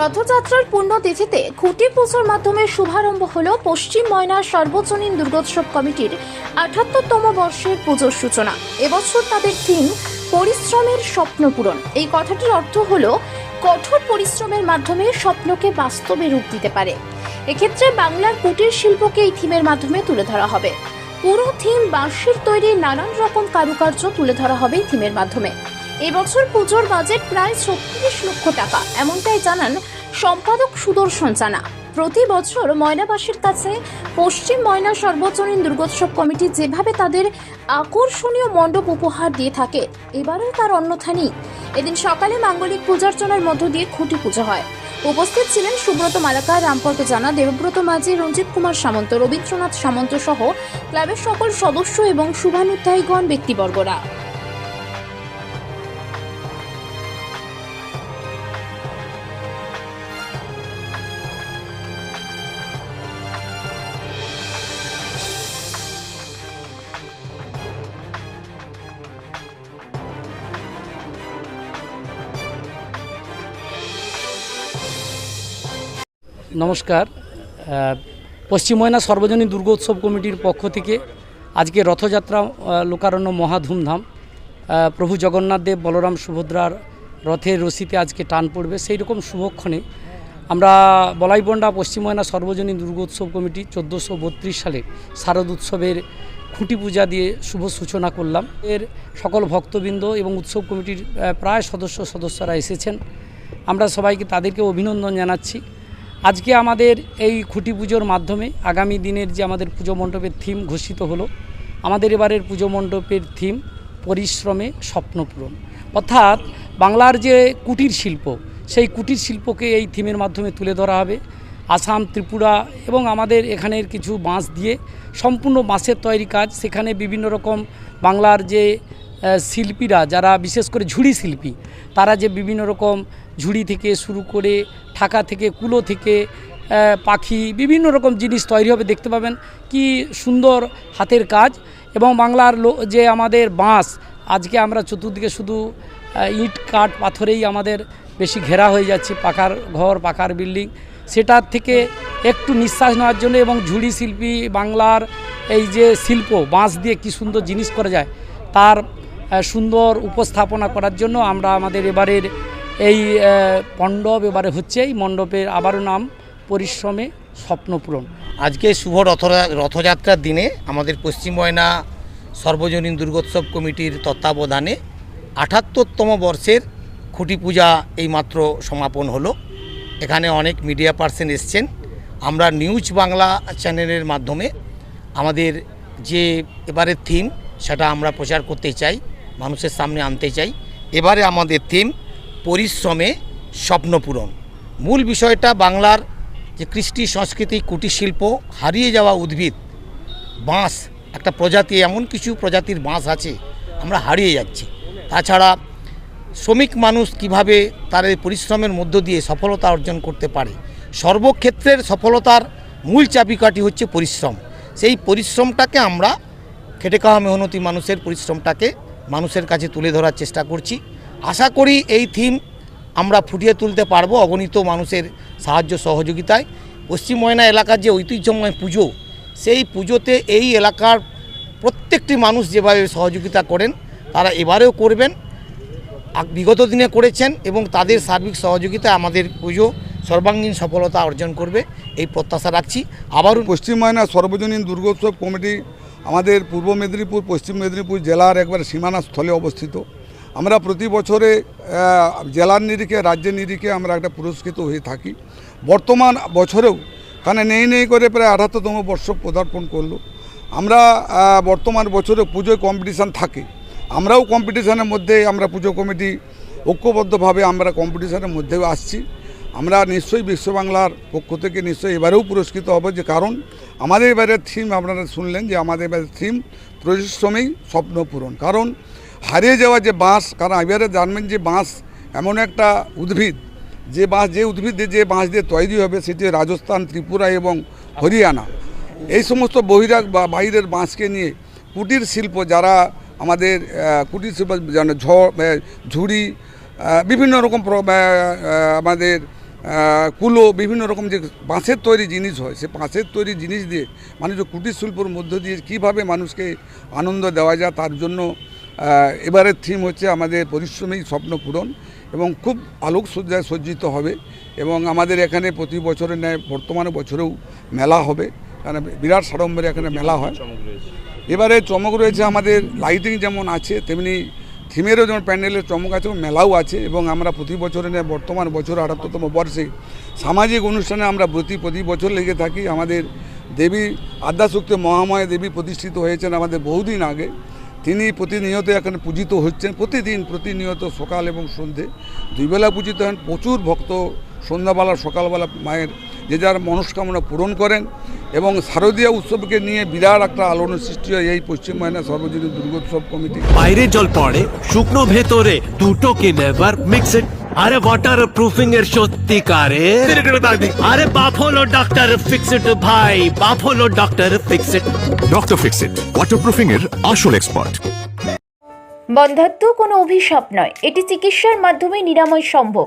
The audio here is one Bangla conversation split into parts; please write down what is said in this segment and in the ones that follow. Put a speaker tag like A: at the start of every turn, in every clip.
A: রথযাত্রার পুণ্যতিথিতে খুঁটি পুজোর মাধ্যমে শুভারম্ভ হল পশ্চিম ময়নার সর্বজনীন দুর্গোৎসব কমিটির আঠাত্তরতম বর্ষের পুজোর সূচনা। এবছর তাদের থিম, পরিশ্রমের স্বপ্ন পূরণ। এই কথাটির অর্থ হল, কঠোর পরিশ্রমের মাধ্যমে স্বপ্নকে বাস্তবে রূপ দিতে পারে। এক্ষেত্রে বাংলার কুটির শিল্পকে এই থিমের মাধ্যমে তুলে ধরা হবে। পুরো থিম বাঁশের তৈরি নানান রকম কারুকার্য তুলে ধরা হবে থিমের মাধ্যমে। এবছর পুজোর বাজেট প্রায় ছত্রিশ লক্ষ টাকা। এমনটাই জানান সম্পাদক সুদর্শন জানা প্রতি বছর ময়নাবাসীর কাছে পশ্চিম ময়না সর্বজনীন দুর্গোৎসব কমিটি যেভাবে তাদের আকর্ষণীয় মণ্ডপ উপহার দিয়ে থাকে, এবারেও তার অন্যথা নেই এদিন সকালে মাঙ্গলিক পূজার্চনার মধ্য দিয়ে খুঁটি পুজো হয়। উপস্থিত ছিলেন সুব্রত মালাকার রামপর্ত জানা, দেবব্রত মাঝি, রঞ্জিত কুমার সামন্ত, রবীন্দ্রনাথ সামন্ত সহ ক্লাবের সকল সদস্য এবং শুভানুধ্যায়ীগণ, ব্যক্তিবর্গরা।
B: নমস্কার। পশ্চিম ময়না সর্বজনীন দুর্গোৎসব কমিটির পক্ষ থেকে আজকে রথযাত্রা লোকারণ্য মহা ধুমধাম। প্রভু জগন্নাথ দেব, বলরাম সুভদ্রার রথের রশিতে আজকে টান পড়বে সেই রকম শুভক্ষণে। আমরা বলাইবন্ডা পশ্চিম ময়না সর্বজনীন দুর্গোৎসব কমিটি চোদ্দোশো বত্রিশ সালে শারদ উৎসবের খুঁটি পূজা দিয়ে শুভ সূচনা করলাম। এর সকল ভক্তবৃন্দ এবং উৎসব কমিটির প্রায় সদস্য সদস্যরা এসেছেন। আমরা সবাইকে তাদেরকে অভিনন্দন জানাচ্ছি। আজকে আমাদের এই খুঁটি পুজোর মাধ্যমে আগামী দিনের যে আমাদের পুজো মণ্ডপের থিম ঘোষিত হলো, আমাদের এবারের পুজো মণ্ডপের থিম পরিশ্রমে স্বপ্নপূরণ অর্থাৎ বাংলার যে কুটির শিল্প, সেই কুটির শিল্পকে এই থিমের মাধ্যমে তুলে ধরা হবে। আসাম, ত্রিপুরা এবং আমাদের এখানের কিছু বাঁশ দিয়ে সম্পূর্ণ বাঁশের তৈরি কাজ, সেখানে বিভিন্ন রকম বাংলার যে শিল্পীরা, যারা বিশেষ করে ঝুড়ি শিল্পী, তারা যে বিভিন্ন রকম ঝুড়ি থেকে শুরু করে ঠাকা থেকে কুলো থেকে পাখি, বিভিন্ন রকম জিনিস তৈরি হবে, দেখতে পাবেন কি সুন্দর হাতের কাজ। এবং বাংলার যে আমাদের বাঁশ, আজকে আমরা চতুর্দিকে শুধু ইট, কাঠ, পাথরেই আমাদের বেশি ঘেরা হয়ে যাচ্ছে পাকার ঘর পাকার বিল্ডিং। সেটার থেকে একটু নিঃশ্বাস নেওয়ার জন্য এবং ঝুড়ি শিল্পী বাংলার এই যে শিল্প, বাঁশ দিয়ে কি সুন্দর জিনিস করা যায়, তার সুন্দর উপস্থাপনা করার জন্য আমরা আমাদের এবারের এই মণ্ডপ এবারে হচ্ছে এই মণ্ডপের আবারও নাম পরিশ্রমে স্বপ্নপূরণ
C: আজকে শুভ রথ রথযাত্রার দিনে আমাদের পশ্চিম ময়না সর্বজনীন দুর্গোৎসব কমিটির তত্ত্বাবধানে আঠাত্তরতম বর্ষের খুঁটি পূজা এইমাত্র সমাপন হলো। এখানে অনেক মিডিয়া পার্সন এসছেন। আমরা নিউজ বাংলা চ্যানেলের মাধ্যমে আমাদের যে এবারের থিম সেটা আমরা প্রচার করতে চাই। মানুষের সামনে আনতে চাই। এবারে আমাদের থিম পরিশ্রমে স্বপ্নপূরণ মূল বিষয়টা বাংলার যে কৃষ্টি সংস্কৃতি, কুটির শিল্প, হারিয়ে যাওয়া উদ্ভিদ, বাঁশ, একটা প্রজাতি, এমন কিছু প্রজাতির বাঁশ আছে, আমরা হারিয়ে যাচ্ছি। তাছাড়া শ্রমিক মানুষ কীভাবে তার পরিশ্রমের মধ্য দিয়ে সফলতা অর্জন করতে পারে? সর্বক্ষেত্রের সফলতার মূল চাবিকাঠি হচ্ছে পরিশ্রম। সেই পরিশ্রমটাকে আমরা খেটে খাওয়া মেহনতি মানুষের পরিশ্রমটাকে মানুষের কাছে তুলে ধরার চেষ্টা করছি। আশা করি এই থিম আমরা ফুটিয়ে তুলতে পারব অগণিত মানুষের সাহায্য সহযোগিতায়। পশ্চিম ময়না এলাকার যে ঐতিহ্যময় পুজো, সেই পুজোতে এই এলাকার প্রত্যেকটি মানুষ যেভাবে সহযোগিতা করেন, তারা এবারেও করবেন। বিগত দিনে করেছেন এবং তাদের সার্বিক সহযোগিতা আমাদের পুজো সর্বাঙ্গীন সফলতা অর্জন করবে, এই প্রত্যাশা রাখছি। আবারও
D: পশ্চিম ময়না সর্বজনীন দুর্গোৎসব কমিটি আমাদের পূর্ব মেদিনীপুর, পশ্চিম মেদিনীপুর জেলার একবার সীমানা স্থলে অবস্থিত। আমরা প্রতি বছরে জেলার নিরিখে, রাজ্যের নিরিখে আমরা একটা পুরস্কৃত হয়ে থাকি। বর্তমান বছরেও কারণ নেই নেই করে প্রায় আঠাত্তরতম বর্ষ পদার্পণ করল। আমরা বর্তমান বছরে পুজোয় কম্পিটিশান থাকে। আমরাও কম্পিটিশানের মধ্যে আমরা পুজো কমিটি ঐক্যবদ্ধভাবে আমরা কম্পিটিশানের মধ্যেও আসছি। আমরা নিশ্চয়ই বিশ্ব বাংলার পক্ষ থেকে নিশ্চয়ই এবারেও পুরস্কৃত হবে, যে কারণ আমাদের এবারের থিম আপনারা শুনলেন যে আমাদের এবারের থিম পরিশ্রমেই স্বপ্ন পূরণ। কারণ হারিয়ে যাওয়া যে বাঁশ, কারণ এবারে জানবেন যে বাঁশ এমন একটা উদ্ভিদ, যে বাঁশ, যে উদ্ভিদ যে বাঁশ দিয়ে তৈরি হবে সেটি রাজস্থান, ত্রিপুরা এবং হরিয়ানা। এই সমস্ত বহিরাগ বা বাইরের বাঁশকে নিয়ে কুটির শিল্প, যারা আমাদের কুটির শিল্প যেন ঝড় ঝুড়ি বিভিন্ন রকম আমাদের কুলো বিভিন্ন রকম যে বাঁশের তৈরি জিনিস হয় সে বাঁশের তৈরি জিনিস দিয়ে মানুষের কুটির শিল্পর মধ্য দিয়ে কীভাবে মানুষকে আনন্দ দেওয়া যায় তার জন্য এবারের থিম হচ্ছে আমাদের পরিশ্রমী স্বপ্ন পূরণ এবং খুব আলোকসজ্জায় সজ্জিত হবে এবং আমাদের এখানে প্রতি বছরের ন্যায় বর্তমানে বছরেও মেলা হবে। কারণ বিরাট সাড়ম্বরে এখানে মেলা হয়। এবারে চমক রয়েছে আমাদের লাইটিং যেমন আছে তেমনি থিমেরও যেমন প্যান্ডেলের চমক আছে মেলাও আছে, এবং আমরা প্রতি বছরে বর্তমান বছর আটাত্তরতম বর্ষে সামাজিক অনুষ্ঠানে আমরা প্রতি প্রতি বছর লেগে থাকি। আমাদের দেবী আদ্যাশক্তি মহামায়া দেবী প্রতিষ্ঠিত হয়েছেন আমাদের বহুদিন আগে। তিনি প্রতিনিয়ত এখানে পূজিত হচ্ছেন, প্রতিদিন প্রতিনিয়ত সকাল এবং সন্ধে। দুইবেলা পূজিত হন, প্রচুর ভক্ত সন্ধ্যাবেলা, সকালবেলা মায়ের যে যার মনস্কামনা পূরণ করেন এবং শারদীয় উৎসবকে নিয়ে বিরাট একটা আলোড়ন সৃষ্টি হয় এই পশ্চিম বাংলা সর্বজনীন দুর্গোৎসব কমিটি।
E: বাইরে জল পড়ে শুকনো ভেতরে দুটোকে নেভার মিক্স ইট আরে ওয়াটার প্রুফিং এর সত্যিকারে। আরে বাফলো ডক্টর ফিক্সড ইট ভাই Buffalo doctor fix it
F: doctor fix it waterproofing এর আসল এক্সপার্ট
A: বন্ধাত্ম কোনো অভিশাপ নয় এটি চিকিৎসার মাধ্যমে নিরাময় সম্ভব।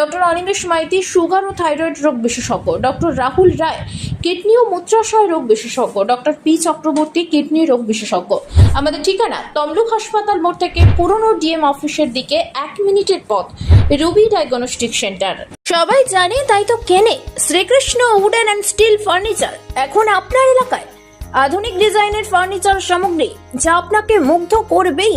A: ডক্টর অনিমেষ মাইতি, সুগার ও থাইরয়েড রোগ বিশেষজ্ঞ। ডক্টর রাহুল রায়, কিডনি ও মূত্রাশয় রোগ বিশেষজ্ঞ। ডক্টর পি চক্রবর্তী, কিডনি রোগ বিশেষজ্ঞ। আমাদের ঠিকানা, তমলুক হাসপাতাল মোড় থেকে পুরনো ডিএম অফিসের দিকে এক মিনিটের পথ, রুবি ডায়াগনস্টিক সেন্টার। সবাই জানে, তাই তো কেনে, Shrikrishna wooden and steel furniture. এখন আপনার এলাকায় আধুনিক ডিজাইনের ফার্নিচার সামগ্রী, যা আপনাকে মুগ্ধ করবেই।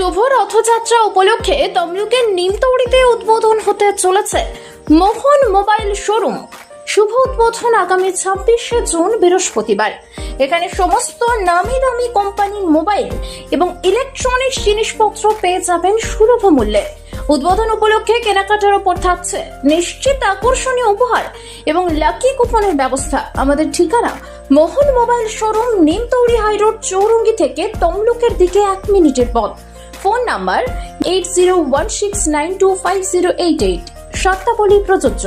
A: শুভ রথযাত্রা উপলক্ষে তমলুকের নিমতৌড়িতে উদ্বোধন হতে চলেছে মোহন মোবাইল শোরুম। শুভ উদ্বোধন আগামী ছাব্বিশে জুন, বৃহস্পতিবার। এখানে সমস্ত নামি দামি কোম্পানির মোবাইল এবং ইলেকট্রনিক্স জিনিসপত্র পেয়ে যাবেন সুলভ মূল্যে। উদ্বোধন উপলক্ষে কেনাকাটার ওপর থাকছে নিশ্চিত আকর্ষণীয় উপহার এবং লাকি কুপনের ব্যবস্থা। আমাদের ঠিকানা Mohan mobile showroom Nimtouri high road Chowringhee থেকে তমলুকের দিকে এক মিনিটের পথ। Phone number eight zero one six nine two five zero eight eight সত্তাবলী প্রযোজ্য।